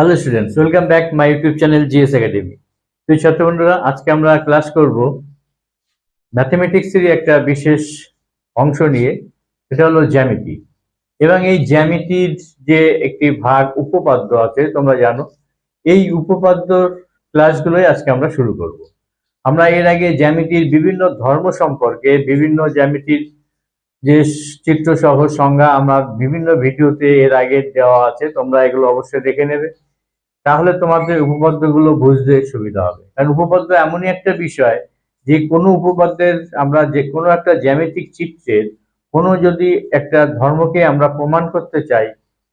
Hello students welcome back my YouTube channel GS academy তো ছাত্র বন্ধুরা আজকে আমরা ক্লাস করব ম্যাথমেটিক্সেরই একটা বিশেষ অংশ নিয়ে। সেটা হলো জ্যামিতি। এবং এই জ্যামিতির যে একটি ভাগ উপপাদ্য আছে, তোমরা জানো, এই উপপাদ্যর ক্লাসগুলোই আজকে আমরা শুরু করব। আমরা এর আগে জ্যামিতির বিভিন্ন ধর্ম সম্পর্কে, বিভিন্ন জ্যামিতির যে চিত্র সহ সংজ্ঞা আমরা বিভিন্ন ভিডিওতে এর আগে দেওয়া আছে, তোমরা এগুলো অবশ্যই দেখে নেবে। তাহলে তোমাদের উপপাদ্যগুলো বুঝতে সুবিধা হবে। কারণ উপপাদ্য এমনই একটা বিষয়, যে কোনো উপপাদ্যের আমরা যে কোনো একটা জ্যামিতিক চিত্রের কোনো যদি একটা ধর্মকে আমরা প্রমাণ করতে চাই,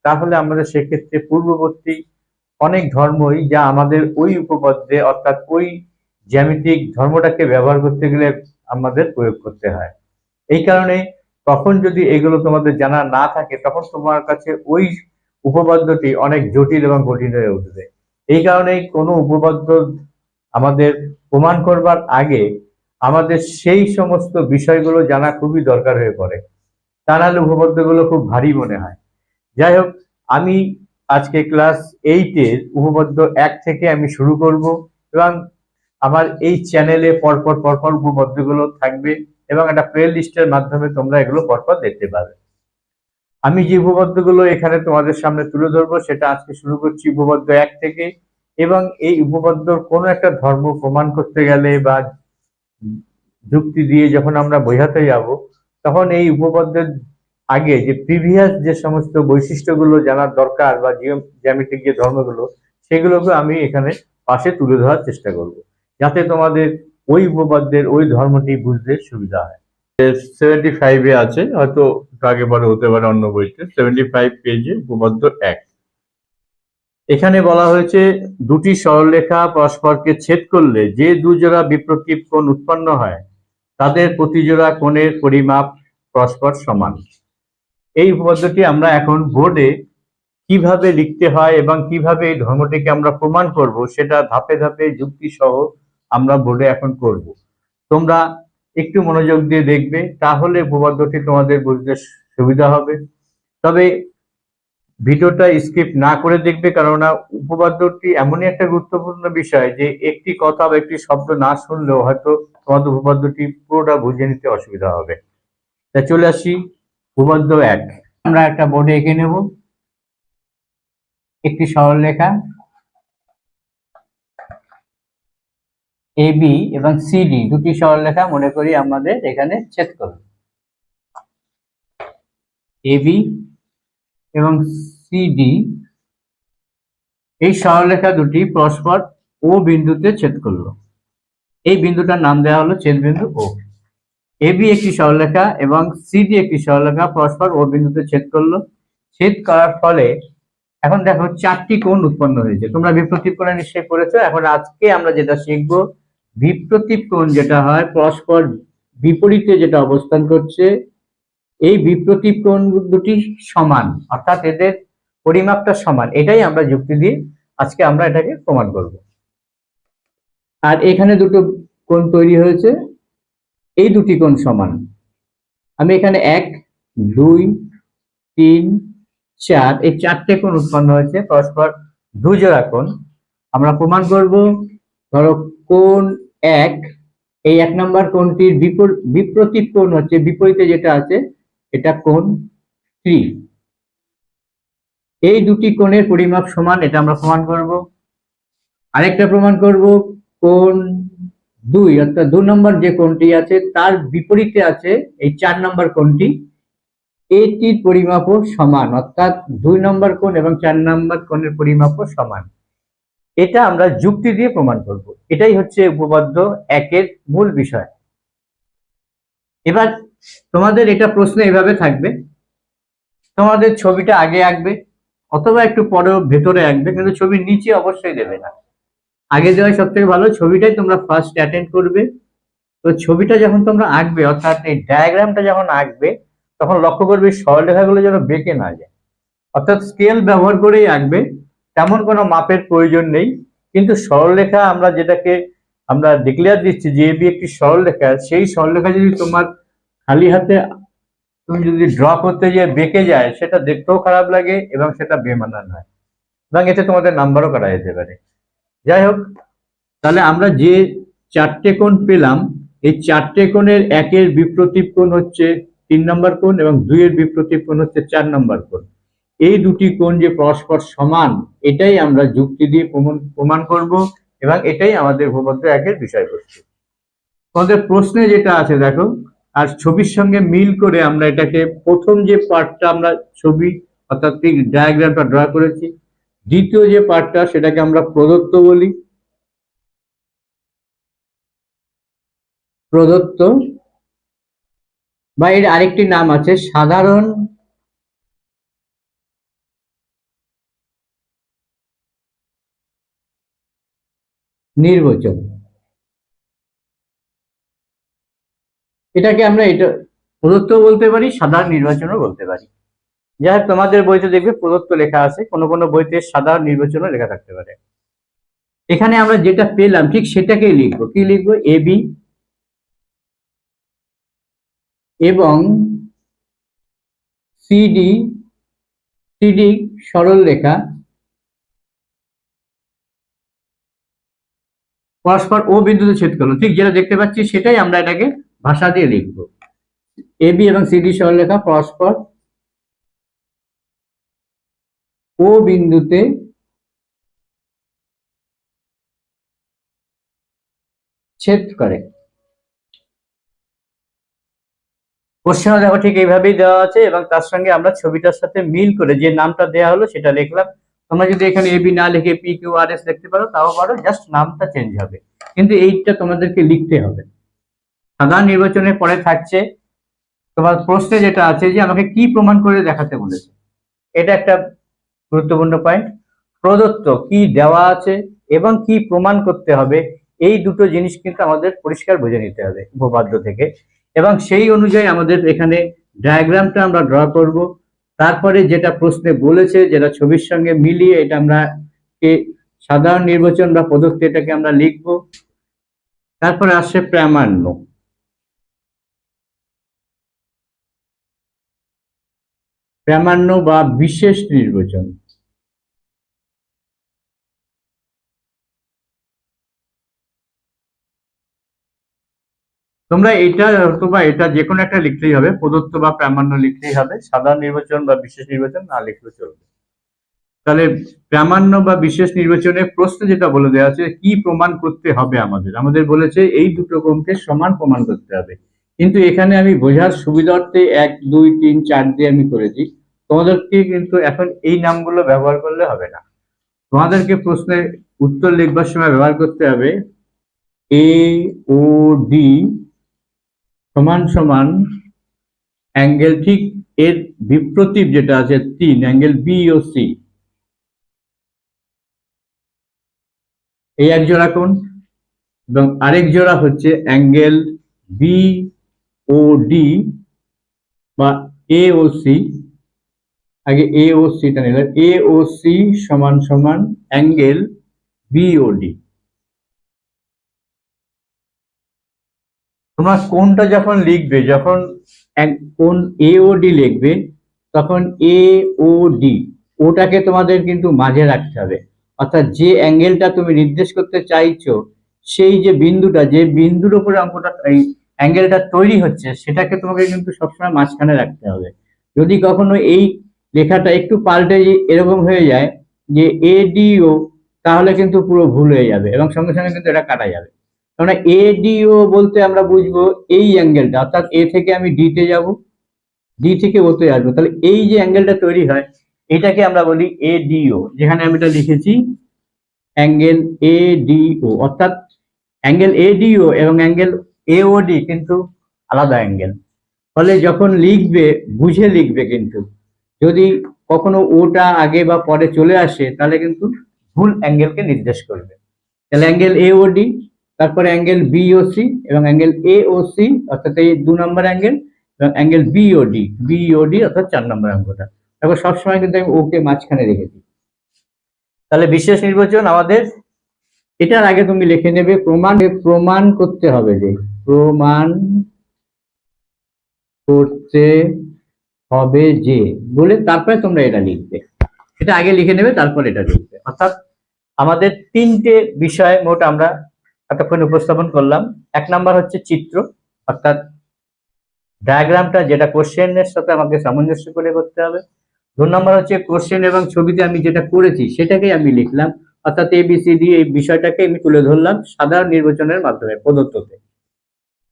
তাহলে আমাদের সেক্ষেত্রে পূর্ববর্তী অনেক ধর্মই যা আমাদের ওই উপপাদ্যে অর্থাৎ ওই জ্যামিতিক ধর্মটাকে ব্যবহার করতে গেলে আমাদের প্রয়োগ করতে হয়। এই কারণে তখন যদি এগুলো তোমাদের জানা না থাকে, তখন তোমার কাছে ওই উপপাদ্যটি অনেক জটিল এবং কঠিন হয়ে উঠবে এই কারণেই কোনো উপপাদ্য আমাদের প্রমাণ করবার আগে আমাদের সেই সমস্ত বিষয়গুলো জানা খুবই দরকার হয়ে পড়ে। তা নাহলে উপপাদ্যগুলো খুব ভারী মনে হয়। যাই হোক, আমি আজকে ক্লাস এইটের উপপাদ্য এক থেকে আমি শুরু করব এবং আমার এই চ্যানেলে পরপর পরপর উপপাদ্যগুলো থাকবে এবং একটা প্লে লিস্টের মাধ্যমে তোমরা এগুলো পরপর দেখতে পাবে। আমি যে উপপাদ্যগুলো এখানে তোমাদের সামনে তুলে ধরবো, সেটা আজকে শুরু করছি উপপাদ্য এক থেকে। এবং এই উপপাদ্যর কোনো একটা ধর্ম প্রমাণ করতে গেলে বা যুক্তি দিয়ে যখন আমরা বোঝাতে যাব, তখন এই উপপাদ্যের আগে যে প্রিভিয়াস যে সমস্ত বৈশিষ্ট্যগুলো জানার দরকার বা জ্যামিতিক যে ধর্মগুলো, সেগুলোকে আমি এখানে পাশে তুলে ধরার চেষ্টা করব, যাতে তোমাদের ওই উপপাদ্যের ওই ধর্মটি বুঝতে সুবিধা হয়। সেভেন্টি ফাইভে আছে, হয়তো আগে পরে হতে পারে অন্য বইতে সেভেন্টি ফাইভ পেজে উপপাদ্য এক। এখানে বলা হয়েছে, দুটি সরলরেখা পরস্পরকে ছেদ করলে যে দুজোড়া বিপ্রতীপ কোণ উৎপন্ন হয়, তাদের প্রতিজোড়া কোণের পরিমাপ পরস্পর সমান। এই উপপাদ্যটি আমরা এখন বোর্ডে কীভাবে লিখতে হয় এবং কীভাবে এই ধর্মটিকে আমরা প্রমাণ করব, সেটা ধাপে ধাপে যুক্তি সহ আমরা বোর্ডে এখন করব। তোমরা একটু মনোযোগ দিয়ে দেখবে, তাহলে উপপাদ্যটি তোমাদের বুঝতে সুবিধা হবে। তবে ভিডিওটা স্কিপ না করে দেখবে, কেননা উপপাদ্যটি এমনই একটা গুরুত্বপূর্ণ বিষয় যে একটি কথা বা একটি শব্দ না শুনলেও হয়তো তোমাদের উপপাদ্যটি পুরোটা বুঝে নিতে অসুবিধা হবে। তা চলে আসি উপপাদ্য এক। আমরা একটা বোর্ডে এঁকে নেব। একটি সরলরেখা। এ বি এবং সিডি দুটি সরলরেখা মনে করি আমাদের এখানে ছেদ করবে। এ বি এবং সিডি এই সরলরেখা দুটি পরস্পর ও বিন্দুতে ছেদ করল। এই বিন্দুটার নাম দেওয়া হলো ছেদ বিন্দু ও এবি একটি সরলরেখা এবং সিডি একটি সরলরেখা পরস্পর ও বিন্দুতে ছেদ করল। ছেদ করার ফলে এখন দেখো চারটি কোণ উৎপন্ন হয়েছে। তোমরা বিপ্রতীপ কোণে নিশ্চয়ই করেছ। এখন আজকে আমরা যেটা শিখব বিপ্রতীপ কোণ যেটা হয়, পরস্পর বিপরীতে যেটা অবস্থান করছে, এই বিপ্রতীপ কোণ দুটি সমান, অর্থাৎ এদের পরিমাপটা সমান। এটাই আমরা যুক্তি দিয়ে আজকে আমরা এটাকে প্রমাণ করব। আর এখানে দুটো কোণ তৈরি হয়েছে, এই দুটি কোণ সমান। আমি এখানে এক, দুই, তিন, চার, এই চারটে কোণ উৎপন্ন হয়েছে, পরস্পর দুজোড়া কোণ। আমরা প্রমাণ করব, ধরো কোণ এক, এই এক নম্বর কোণটির বিপর- বিপ্রতীপ কোণ হচ্ছে, বিপরীতে যেটা আছে, এটা কোণ থ্রি। এই দুটি কোণের পরিমাপ সমান, এটা আমরা প্রমাণ করব। আরেকটা প্রমাণ করব, কোণ দুই, অর্থাৎ দু নম্বর যে কোণটি আছে, তার বিপরীতে আছে, এই চার নম্বর কোণটি, এটির পরিমাপও সমান, অর্থাৎ দুই নম্বর কোণ এবং চার নম্বর কোণের পরিমাপও সমান। এটা আমরা যুক্তি দিয়ে প্রমাণ করব। এটাই হচ্ছে উপপাদ্য একের মূল বিষয়। এবার তোমাদের এটা প্রশ্ন এভাবে থাকবে, তোমাদের ছবিটা আগে আঁকবে অথবা একটু পরে ভেতরে আঁকবে, কিন্তু ছবির নিচে অবশ্যই দেবে না। আগে দেওয়াই সব থেকে ভালো, ছবিটাই তোমরা ফার্স্ট অ্যাটেন্ড করবে। তো ছবিটা যখন তোমরা আঁকবে, অর্থাৎ এই ডায়াগ্রামটা যখন আঁকবে, তখন লক্ষ্য করবে সরলরেখাগুলো যেন বেঁকে না যায়। অর্থাৎ স্কেল ব্যবহার করেই আঁকবে। তেমন কোনো মাপের প্রয়োজন নেই, কিন্তু সরলরেখা আমরা যেটাকে আমরা ডিক্লেয়ার দিচ্ছি, যে এবি একটি সরলরেখা, সেই সরলরেখা যদি তোমার খালি হাতে তুমি যদি ড্র করতে গিয়ে বেঁকে যায়, সেটা দেখতেও খারাপ লাগে এবং সেটা বেমানান হয়। এবং এতে তোমাদের নাম্বারও কাটা যেতে পারে। যাই হোক, তাহলে আমরা যে চারটে কোণ পেলাম, এই চারটে কোণের একের বিপ্রতীপ কোণ হচ্ছে তিন নম্বর কোণ এবং দুইয়ের বিপ্রতীপ কোণ হচ্ছে চার নম্বর কোণ। এই দুটি কোণ যে পরস্পর সমান, এটাই আমরা যুক্তি দিয়ে প্রমাণ প্রমাণ করব এবং এটাই আমাদের উপপাদ্য একের বিষয়বস্তু। তোমাদের প্রশ্নে যেটা আছে, দেখো, আর ছবির সঙ্গে মিল করে আমরা এটাকে প্রথম যে পার্টটা আমরা ছবি অর্থাৎ ডায়াগ্রামটা ড্র করেছি, দ্বিতীয় যে পার্টটা সেটাকে আমরা প্রদত্ত বলি। প্রদত্ত। বা এর আরেকটি নাম আছে সাধারণ নির্বাচন। এটাকে আমরা এটা প্রদত্ত বলতে পারি, সাধারণ নির্বাচনও বলতে পারি। যাই তোমাদের বইতে দেখবে প্রদত্ত লেখা আছে, কোনো কোনো বইতে সাধারণ নির্বাচনও লেখা থাকতে পারে। এখানে আমরা যেটা পেলাম, ঠিক সেটাকেই লিখব। কি লিখব? এ বি এবং সিডি সিডি সরল রেখা পরস্পর ও বিন্দুতে ছেদ করল। ঠিক যেটা দেখতে পাচ্ছি সেটাই আমরা এটাকে ভাষা দিয়ে লিখব। বি এবং সিডি সরলরেখা পরস্পর ও বিন্দুতে ছেদ করে। প্রশ্ন দেখো ঠিক এইভাবেই দেওয়া আছে এবং তার সঙ্গে আমরা ছবিটার সাথে মিল করে যে নামটা দেওয়া হলো সেটা লিখলাম। তোমরা যদি এখানে এবি না লিখে পি কিউ আর এস লিখতে পারো, তাও পারো জাস্ট নামটা চেঞ্জ হবে। কিন্তু এইটা তোমাদেরকে লিখতে হবে। সাধারণ নির্বাচনের পরে থাকছে, তোমার প্রশ্নে যেটা আছে যে আমাকে কি প্রমাণ করে দেখাতে বলেছে। এটা একটা গুরুত্বপূর্ণ পয়েন্ট প্রদত্ত কি দেওয়া আছে এবং কি প্রমাণ করতে হবে, এই দুটো জিনিস কিন্তু আমাদের পরিষ্কার বুঝে নিতে হবে উপপাদ্য থেকে। এবং সেই অনুযায়ী আমাদের এখানে ডায়াগ্রামটা আমরা ড্র করব। তারপরে যেটা প্রশ্নে বলেছে, যেটা ছবির সঙ্গে মিলিয়ে এটা আমরা সাধারণ নির্বাচন বা প্রদত্ত এটাকে আমরা লিখব। তারপরে আসছে প্রামাণ্য। প্রামাণ্য বা বিশেষ নির্বাচন। তোমরা এটা অথবা এটা যে কোনো একটা লিখলেই হবে, প্রদত্ত বা প্রামাণ্য লিখতেই হবে, সাধারণ নির্বাচন বা বিশেষ নির্বাচন না লিখলে চলবে। তাহলে প্রামাণ্য বা বিশেষ নির্বাচনে প্রশ্ন যেটা বলে দেওয়া আছে, কি প্রমাণ করতে হবে আমাদের? আমাদের বলেছে এই দুটো কোণকে সমান প্রমাণ করতে হবে। কিন্তু এখানে আমি বোঝার সুবিধার্থে এক, দুই, তিন, চার দিয়ে আমি করেছি। তোমাদেরকে কিন্তু এখন এই নামগুলো ব্যবহার করলে হবে না। তোমাদেরকে প্রশ্নের উত্তর লিখবার সময় ব্যবহার করতে হবে এ ও ডি সমান সমান অ্যাঙ্গেল ঠিক এর বিপ্রতীপ যেটা আছে তিন, অ্যাঙ্গেল বি ও সি এই এক জোড়া কোণ এবং আরেক জোড়া হচ্ছে অ্যাঙ্গেল বি ও ডি বা এ ও সি আগে এ ও সিটা নিলাম। এ ও সি সমান সমান অ্যাঙ্গেল বি ও ডি তোমরা কোনটা যখন লিখবে, যখন এক- কোন এ ও ডি লিখবে, তখন এ ও ডি ওটাকে তোমাদের কিন্তু মাঝে রাখতে হবে। অর্থাৎ যে অ্যাঙ্গেলটা তুমি নির্দেশ করতে চাইছো, সেই যে বিন্দুটা, যে বিন্দুর উপরে অঙ্কটা, এই অ্যাঙ্গেলটা তৈরি হচ্ছে, সেটাকে তোমাকে কিন্তু সবসময় মাঝখানে রাখতে হবে। যদি কখনো এই লেখাটা একটু পাল্টে এরকম হয়ে যায় যে এডিও তাহলে কিন্তু পুরো ভুল হয়ে যাবে এবং সঙ্গে সঙ্গে কিন্তু এটা কাটা যাবে। কারণ এডিও বলতে আমরা বুঝব এই অ্যাঙ্গেলটা অর্থাৎ এ থেকে আমি ডি তে যাব ডি থেকে ওতে আসব। তাহলে এই যে অ্যাঙ্গেলটা তৈরি হয়, এটাকে আমরা বলি এডিও যেখানে আমি এটা লিখেছি অ্যাঙ্গেল এডিও অর্থাৎ অ্যাঙ্গেল এডিও এবং অ্যাঙ্গেল এওডি কিন্তু আলাদা অ্যাঙ্গেল ফলে যখন লিখবে, বুঝে লিখবে কিন্তু, যদি কখনো ওটা আগে বা পরে চলে আসে, তাহলে কিন্তু ভুল অ্যাঙ্গেলকে নির্দেশ করবে। তাহলে অ্যাঙ্গেল এওডি তারপরে অ্যাঙ্গেল বিওসি এবং অ্যাঙ্গেল এওসি অর্থাৎ এই দু নম্বর অ্যাঙ্গেল এবং অ্যাঙ্গেল বিওডি বিওডি অর্থাৎ চার নম্বর অঙ্কটা তারপর সবসময় কিন্তু আমি ওকে মাঝখানে রেখেছি তাহলে বিশেষ নির্বাচন আমাদের, এটার আগে তুমি লিখে নেবে প্রমাণ প্রমাণ করতে হবে যে, প্রমাণ করতে হবে যে, বলে তারপরে তোমরা এটা লিখবে। সেটা আগে লিখে নেবে, তারপর এটা লিখবে। অর্থাৎ আমাদের তিনটে বিষয় মোট আমরা এতক্ষণ উপস্থাপন করলাম। এক নাম্বার হচ্ছে চিত্র, অর্থাৎ ডায়াগ্রামটা যেটা কোশ্চেনের সাথে আমাকে সামঞ্জস্য করে করতে হবে। দু নম্বর হচ্ছে কোশ্চেন এবং ছবিতে আমি যেটা করেছি সেটাকেই আমি লিখলাম। অর্থাৎ এবিসিডি এই বিষয়টাকে আমি তুলে ধরলাম সাধারণ নির্বাচনের মাধ্যমে, প্রদত্ততে।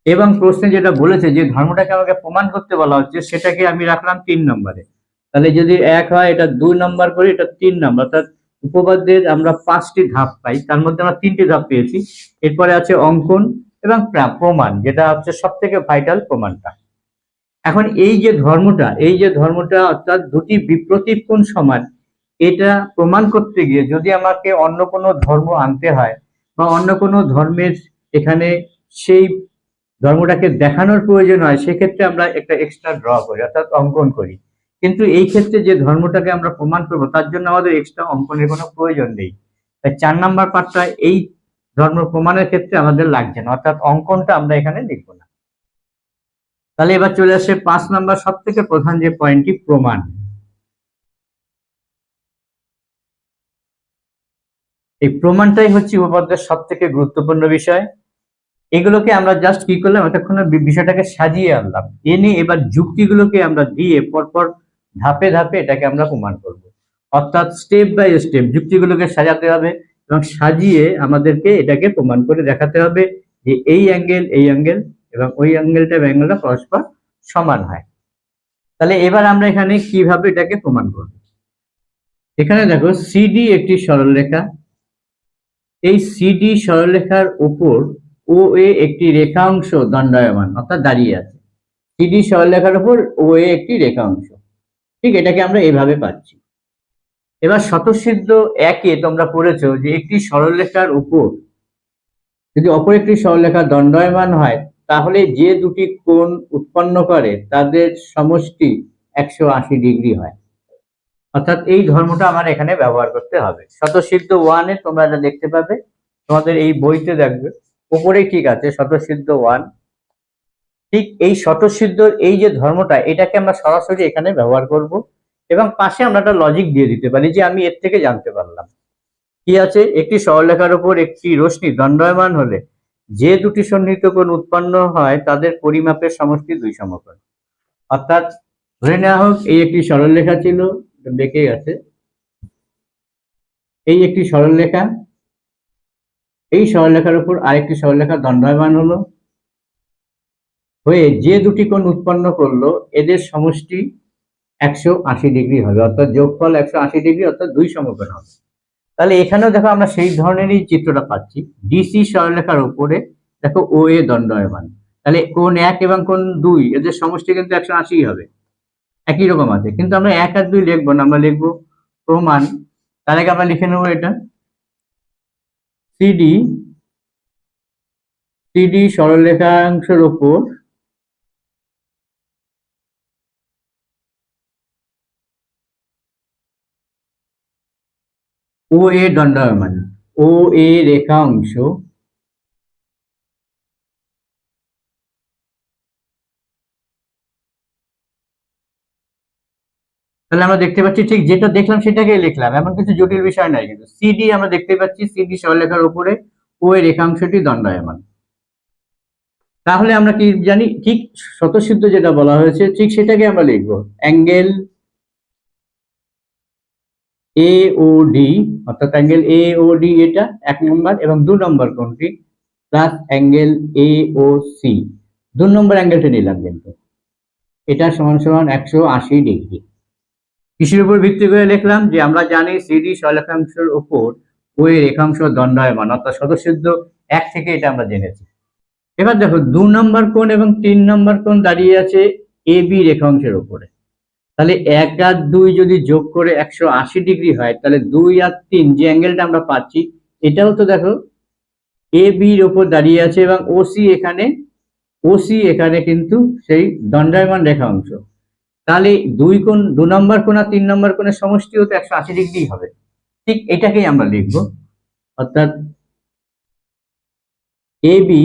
এবং প্রশ্নে যেটা বলেছে যে ধর্মটাকে আমাকে প্রমাণ করতে বলা হচ্ছে, সেটাকে আমি রাখলাম তিন নম্বরে। তাহলে যদি এক হয়, এটা দুই নম্বর করি, এটা তিন নম্বর। অর্থাৎ উপপাদ্যের আমরা পাঁচটি ধাপ পাই, তার মধ্যে আমরা তিনটি ধাপ পেয়েছি। এরপরে আছে অঙ্কন এবং প্রা- প্রমাণ, যেটা হচ্ছে সব থেকে ভাইটাল প্রমাণটা। এখন এই যে ধর্মটা, এই যে ধর্মটা অর্থাৎ দুটি বিপ্রতীপ কোণ সমান, এটা প্রমাণ করতে গিয়ে যদি আমাকে অন্য কোনো ধর্ম আনতে হয় বা অন্য কোনো ধর্মের এখানে সেই ধর্মটাকে দেখানোর প্রয়োজন হয়, সেক্ষেত্রে আমরা একটা এক্সট্রা ড্র করি, অর্থাৎ অঙ্কন করি। কিন্তু এই ক্ষেত্রে যে ধর্মটাকে আমরা প্রমাণ করব, তার জন্য আমাদের এক্সট্রা অঙ্কনের কোনো প্রয়োজন নেই। তাই চার নাম্বার পাঠটা এই ধর্ম প্রমাণের ক্ষেত্রে আমাদের লাগছে না, অর্থাৎ অঙ্কনটা আমরা এখানে লিখব না। তাহলে এবার চলে আসে পাঁচ নাম্বার সব থেকে প্রধান যে পয়েন্টটি, প্রমাণ। এই প্রমাণটাই হচ্ছে উপপাদ্যের সব থেকে গুরুত্বপূর্ণ বিষয়। এগুলোকে আমরা জাস্ট কি করলাম, এতক্ষণ বিষয়টাকে সাজিয়ে আনলাম। এনে এবার যুক্তিগুলোকে আমরা দিয়ে পরপর ধাপে ধাপে এটাকে আমরা প্রমাণ করব। অর্থাৎ স্টেপ বাই স্টেপ যুক্তিগুলোকে সাজাতে হবে এবং সাজিয়ে আমাদেরকে এটাকে প্রমাণ করে দেখাতে হবে যে এই অ্যাঙ্গেল এই অ্যাঙ্গেল এবং ওই অ্যাঙ্গেলটা অ্যাঙ্গেলটা পরস্পর সমান হয়। তাহলে এবার আমরা এখানে কীভাবে এটাকে প্রমাণ করব? এখানে দেখো সিডি একটি সরলরেখা। এই সিডি সরলরেখার উপর ও এ একটি রেখাংশ দণ্ডায়মান, অর্থাৎ দাঁড়িয়ে আছে। সিডি সরলরেখার উপর ও এ একটি রেখাংশ। ঠিক এটাকে আমরা এভাবে পাচ্ছি। এবার স্বতঃসিদ্ধ একে তোমরা পড়েছো যে একটি সরলরেখার উপর যদি অপর একটি সরলরেখা দণ্ডায়মান হয়, তাহলে যে দুটি কোণ উৎপন্ন করে তাদের সমষ্টি একশো আশি ডিগ্রি হয়। অর্থাৎ এই ধর্মটা আমার এখানে ব্যবহার করতে হবে। স্বতঃসিদ্ধ ওয়ানে তোমরা এটা দেখতে পাবে। তোমাদের এই বইতে দেখবে। ওপরে ঠিক আছে, স্বতঃসিদ্ধ ওয়ান। ঠিক এই স্বতঃসিদ্ধর এই যে ধর্মটা, এটাকে আমরা সরাসরি এখানে ব্যবহার করব এবং পাশে আমরা একটা লজিক দিয়ে দিতে পারি যে আমি এর থেকে জানতে পারলাম। কি আছে? একটি সরলরেখার উপর একটি রশ্মি দণ্ডায়মান হলে যে দুটি সন্নিহিত কোণ উৎপন্ন হয় তাদের পরিমাপের সমষ্টি দুই সমকোণ। অর্থাৎ ধরে নেওয়া হোক, এই একটি সরলরেখা ছিল বেঁকে গেছে। এই একটি সরলরেখা এই সরলরেখার উপর আরেকটি সরলরেখা দণ্ডায়মান হলো। হয়ে যে দুটি কোণ উৎপন্ন করল, এদের সমষ্টি একশো আশি ডিগ্রি হবে, অর্থাৎ যোগফল একশো আশি ডিগ্রি, অর্থাৎ দুই সমকোণ হবে। তাহলে এখানেও দেখো আমরা সেই ধরনেরই চিত্রটা পাচ্ছি। ডিসি সরলরেখার উপরে দেখো ও এ দণ্ডায়মান। তাহলে কোন এক এবং কোন দুই, এদের সমষ্টি কিন্তু একশো আশি হবে। একই রকম আছে, কিন্তু আমরা এক আর দুই লিখব না, আমরা লিখব প্রমাণ। তার আগে আমরা লিখে নেব এটা। সিডি সিডি সরলরেখাংশের উপর ও এ দণ্ডায়মান ও এ রেখা অংশ তাহলে আমরা দেখতে পাচ্ছি ঠিক যেটা দেখলাম সেটাকেই লিখলাম, এমন কিছু জটিল বিষয় নাই কিন্তু সিডি আমরা দেখতে পাচ্ছি সিডি সরলরেখার উপরে ও এর রেখাংশটি দণ্ডায়মান তাহলে আমরা কি জানি, ঠিক স্বতঃসিদ্ধ যেটা বলা হয়েছে, ঠিক সেটাকে আমরা লিখব, অ্যাঙ্গেল এ অর্থাৎ অ্যাঙ্গেল এ ও ডি এটা এক নম্বর এবং দু নম্বর কোনটি? Plus angle A O C দু নম্বর অ্যাঙ্গেলটা নিলাম কিন্তু। এটা সমান সমান একশো আশি ডিগ্রি কিসের উপর ভিত্তি করে লিখলাম? যে আমরা জানি সিডি সরলরেখাংশের উপর ওই রেখাংশ দণ্ডায়মান, অর্থাৎ সদস্যিদ্ধ এক থেকে এটা আমরা জেনেছি। এবার দেখো, দু নম্বর কোণ এবং তিন নম্বর কোণ দাঁড়িয়ে আছে এ বি রেখাংশের উপরে। তাহলে এক আর দুই যদি যোগ করে একশো আশি ডিগ্রি হয়, তাহলে দুই আর তিন যে অ্যাঙ্গেলটা আমরা পাচ্ছি, এটাও তো দেখো এ বির ওপর দাঁড়িয়ে আছে এবং ওসি এখানে ওসি এখানে কিন্তু সেই দণ্ডায়মান রেখা অংশ। তাহলে দুই কোণ, দু নম্বর আর তিন নম্বর কোণের সমষ্টিও তো একশো আশি ডিগ্রি হবে। ঠিক এটাকেই আমরা লিখব। অর্থাৎ এ বি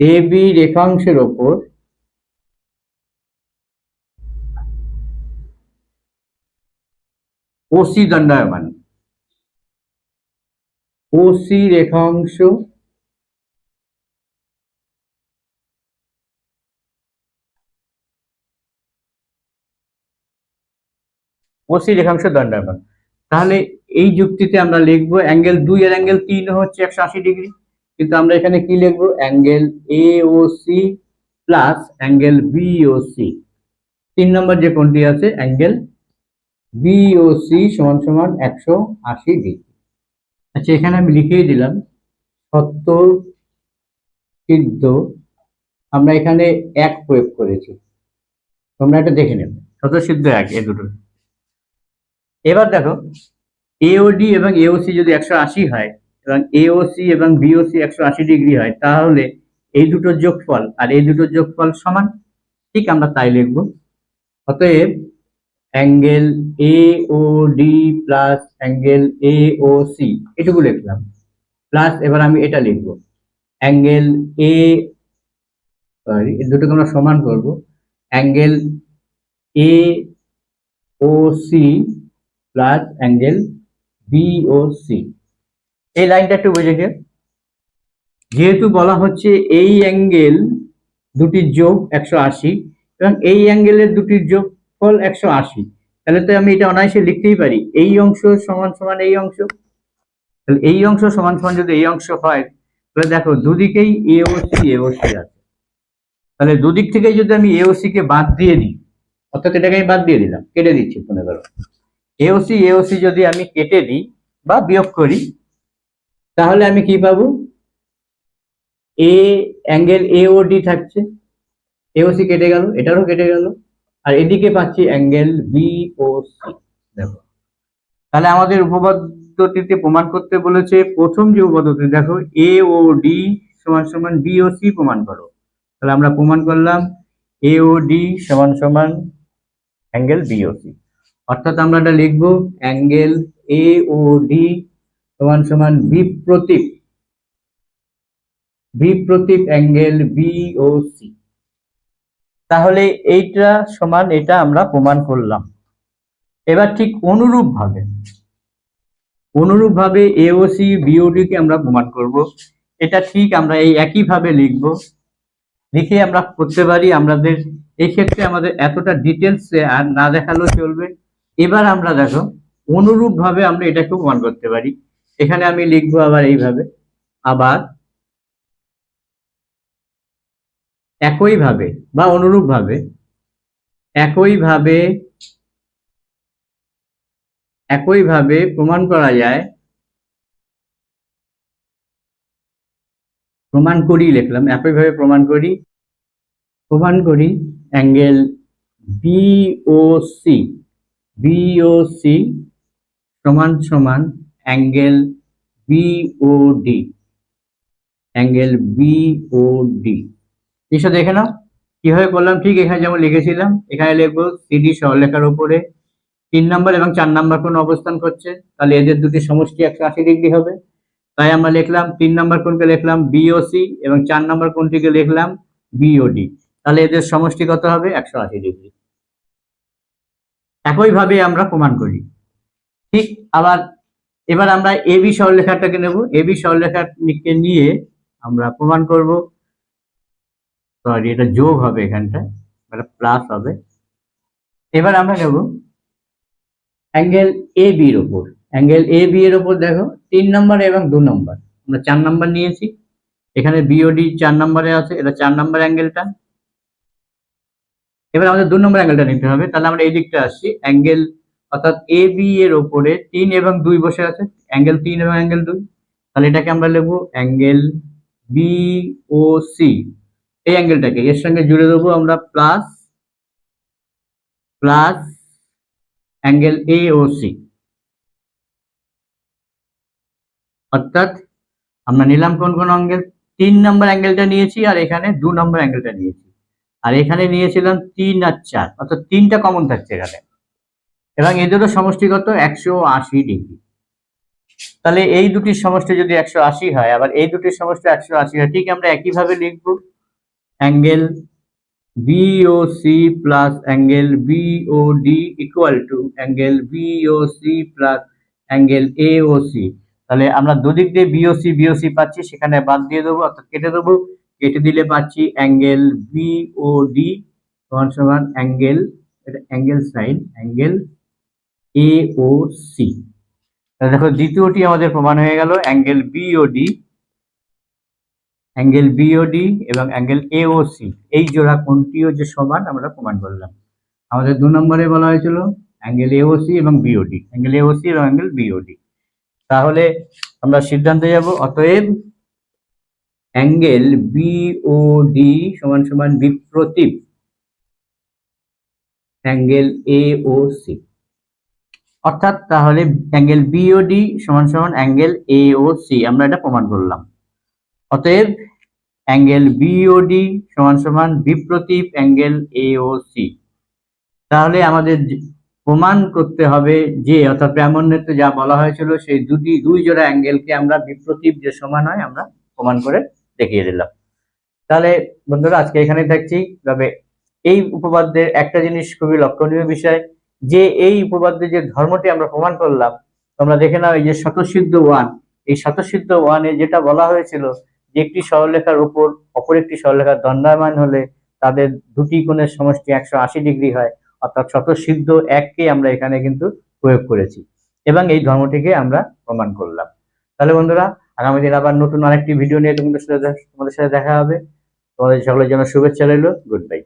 এ বি রেখাংশের ওপর ওসি দণ্ডায়মান ওসি রেখাংশ ওসি রেখাংশ দণ্ডায়মান তাহলে এই যুক্তিতে আমরা লিখব অ্যাঙ্গেল দুই আর অ্যাঙ্গেল তিন হচ্ছে একশো আশি ডিগ্রি। কিন্তু আমরা এখানে কি লিখব? Angle A O C plus angle B O C. তিন নম্বর যে কোনটি আছে, অ্যাঙ্গেল বি ও সি সমান সমান একশো আশি ডিগ্রি। আচ্ছা এখানে আমি লিখিয়ে দিলাম সত্তর সিদ্ধ, আমরা এখানে এক প্রয়োগ করেছি। তোমরা এটা দেখে নেবে সত্তর সিদ্ধ, এক, এ দুটো। এবার দেখো এওডি এবং এওসি যদি একশো আশি হয়, এবং এওসি এবং বিওসি একশো আশি ডিগ্রি হয়, তাহলে এই দুটোর যোগফল আর এই দুটোর যোগফল সমান। ঠিক আমরা তাই লিখব। অতএব angle A O D plus angle A O C এটুকু লিখলাম। প্লাস এবার আমি এটা লিখব। অ্যাঙ্গেল এ সরি দুটোকে আমরা সমান করব। Angle A O C plus angle B O C এই লাইনটা একটু বুঝে গিয়ে। যেহেতু বলা হচ্ছে এই অ্যাঙ্গেল দুটির যোগ একশো আশি, এবং এই অ্যাঙ্গেলের দুটির যোগফল একশো আশি। তাহলে তো আমি এটা অনায়াসে লিখতেই পারি। এই অংশ সমান সমান এই অংশ। তাহলে এই অংশ সমান সমান যদি এই অংশ হয়, তাহলে দেখো দুদিকেই এ ও সি, এ ও সি আছে। তাহলে দুদিক থেকে যদি আমি এ ও সি কে বাদ দিয়ে দিই, অর্থাৎ এটাকে আমি বাদ দিয়ে দিলাম, কেটে দিচ্ছি মনে করো। এওসি এওসি যদি আমি কেটে দিই বা বিয়োগ করি, তাহলে আমি কি পাবো? A angle A O D থাকছে। এওসি কেটে গেল, এটারও কেটে গেল। আর এদিকে পাচ্ছি অ্যাঙ্গেল বি ও সি দেখো। তাহলে আমাদের উপপাদ্যটিতে প্রমাণ করতে বলেছে, প্রথম যে উপপাদ্যটি, দেখো এ ও ডি সমান সমান বি ও সি প্রমাণ করো। তাহলে আমরা প্রমাণ করলাম এ ও ডি সমান সমান অ্যাঙ্গেল বি ও সি অর্থাৎ আমরা এটা লিখব, অ্যাঙ্গেল এ ও ডি সমান সমান বি প্রতীক বি প্রতীক অ্যাঙ্গেল বি ও সি তাহলে এইটা সমান এটা আমরা প্রমাণ করলাম। এবার ঠিক অনুরূপ ভাবে অনুরূপ ভাবে এওসি বিওডি কে আমরা প্রমাণ করব। এটা ঠিক আমরা এই একই ভাবে লিখব। লিখে আমরা করতে পারি আমাদের এই ক্ষেত্রে আমাদের এতটা ডিটেলসে আর না দেখালেও চলবে। এবার আমরা দেখো অনুরূপ ভাবে আমরা এটাকে প্রমাণ করতে পারি। এখানে আমি লিখব আবার এইভাবে, আবার একইভাবে বা অনুরূপ ভাবে একইভাবে একইভাবে প্রমাণ করা যায়। প্রমাণ করি লিখলাম, একইভাবে প্রমাণ করি। প্রমাণ করি অ্যাঙ্গেল বিওসি বিওসি সমান সমান অ্যাঙ্গেল বিওডি অ্যাঙ্গেল বিওডি এসব দেখে নাও, কীভাবে করলাম? ঠিক এখানে যেমন লিখেছিলাম, এখানে লিখব সিডি সরলেখার উপরে। তিন নম্বর এবং চার নম্বর কোন অবস্থান করছে? তাহলে এদের দুটি সমষ্টি একশো আশি ডিগ্রি হবে। তাই আমরা লিখলাম, তিন নম্বর কোনকে লিখলাম? বিওসি এবং চার নম্বর কোনটিকে লিখলাম? বিওডি তাহলে এদের সমষ্টি কত হবে? একশো আশি ডিগ্রি। একইভাবে আমরা প্রমাণ করি। ঠিক, আবার এবার আমরা এবি সরলরেখাটাকে নেব। এবি সরলরেখাকে নিয়ে আমরা প্রমাণ করব। সরি এটা যোগ হবে এখানটা এটা প্লাস হবে। এবার আমরা নেব অ্যাঙ্গেল এ বির ওপর অ্যাঙ্গেল এ বি এর ওপর দেখো, তিন নম্বর এবং দু নম্বর আমরা চার নম্বর নিয়েছি। এখানে বিওডি চার নম্বরে আছে, এটা চার নম্বর অ্যাঙ্গেলটা এবার আমাদের দু নম্বর অ্যাঙ্গেলটা নিতে হবে। তাহলে আমরা এই দিকটা আসছি। অ্যাঙ্গেল অর্থাৎ এ বি এর ওপরে তিন এবং দুই বসে আছে। অ্যাঙ্গেল তিন এবং অ্যাঙ্গেল দুই। তাহলে এটাকে আমরা লিখব অ্যাঙ্গেল বি ও সি এই অ্যাঙ্গেলটাকে, এর সঙ্গে জুড়ে দেবো আমরা plus plus angle A O C অর্থাৎ আমরা নিলাম কোন কোন অ্যাঙ্গেল? তিন নম্বর অ্যাঙ্গেলটা নিয়েছি আর এখানে দু নম্বর অ্যাঙ্গেলটা নিয়েছি। আর এখানে নিয়েছিলাম তিন আর চার, অর্থাৎ তিনটা কমন থাকছে এখানে। এবং এদেরও সমষ্টিগত একশো আশি ডিগ্রি। তাহলে এই দুটির সমষ্টি যদি একশো আশি হয়, আবার এই দুটির সমষ্টি একশো আশি হয়, ঠিক আমরা একইভাবে লিখব angle BOC plus angle BOD equal to angle BOC plus angle AOC তাহলে আমরা দুদিক দিয়ে বিওসি বিওসি পাচ্ছি, সেখানে বাদ দিয়ে দেবো, অর্থাৎ কেটে দেবো। কেটে দিলে পাচ্ছি অ্যাঙ্গেল বিওডি সমান সমান অ্যাঙ্গেল এটা অ্যাঙ্গেল সাইন অ্যাঙ্গেল এওসি তাহলে দেখো, দ্বিতীয়টি আমাদের প্রমাণ হয়ে গেল অ্যাঙ্গেল বিওডি অ্যাঙ্গেল বিওডি এবং অ্যাঙ্গেল এওসি এই জোড়া কোনটিও যে সমান, আমরা প্রমাণ করলাম। আমাদের দু নম্বরে বলা হয়েছিল অ্যাঙ্গেল এওসি এবং বিওডি অ্যাঙ্গেল এওসি এবং অ্যাঙ্গেল বিওডি তাহলে আমরা সিদ্ধান্তে যাব, অতএব অ্যাঙ্গেল বিওডি সমান সমান বিপ্রতীপ অ্যাঙ্গেল এওসি অর্থাৎ তাহলে অ্যাঙ্গেল বিওডি সমান সমান অ্যাঙ্গেল এওসি আমরা এটা প্রমাণ করলাম। অতএব অ্যাঙ্গেল বিওডি সমান সমান বিপ্রতীপ অ্যাঙ্গেল এওসি তাহলে আমাদের প্রমাণ করতে হবে যে, অর্থাৎ প্রামাণ্যতে যা বলা হয়েছিল, সেই দুটি দুই জোড়া অ্যাঙ্গেলকে আমরা বিপ্রতীপ যে সমান হয়, আমরা প্রমাণ করে দেখিয়ে দিলাম। তাহলে বন্ধুরা, আজকে এখানেই থাকছি। তবে এই উপপাদ্যের একটা জিনিস খুবই লক্ষণীয় বিষয়, যে এই উপপাদ্যের যে ধর্মটি আমরা প্রমাণ করলাম, তোমরা দেখে নাও, এই যে শতসিদ্ধ ওয়ান। এই শতসিদ্ধ ওয়ানে যেটা বলা হয়েছিল যে একটি সরলরেখার উপর অপর একটি সরলরেখার দণ্ডায়মান হলে তাদের দুটি কোণের সমষ্টি একশো আশি ডিগ্রি হয়, অর্থাৎ শতসিদ্ধ এককে আমরা এখানে কিন্তু প্রয়োগ করেছি। এবং এই ধর্মটিকে আমরা প্রমাণ করলাম। তাহলে বন্ধুরা, আগামী দিন আবার নতুন আরেকটি ভিডিও নিয়ে তোমাদের সাথে তোমাদের সাথে দেখা হবে। তোমাদের সকলের জন্য শুভেচ্ছা রইল। Good bye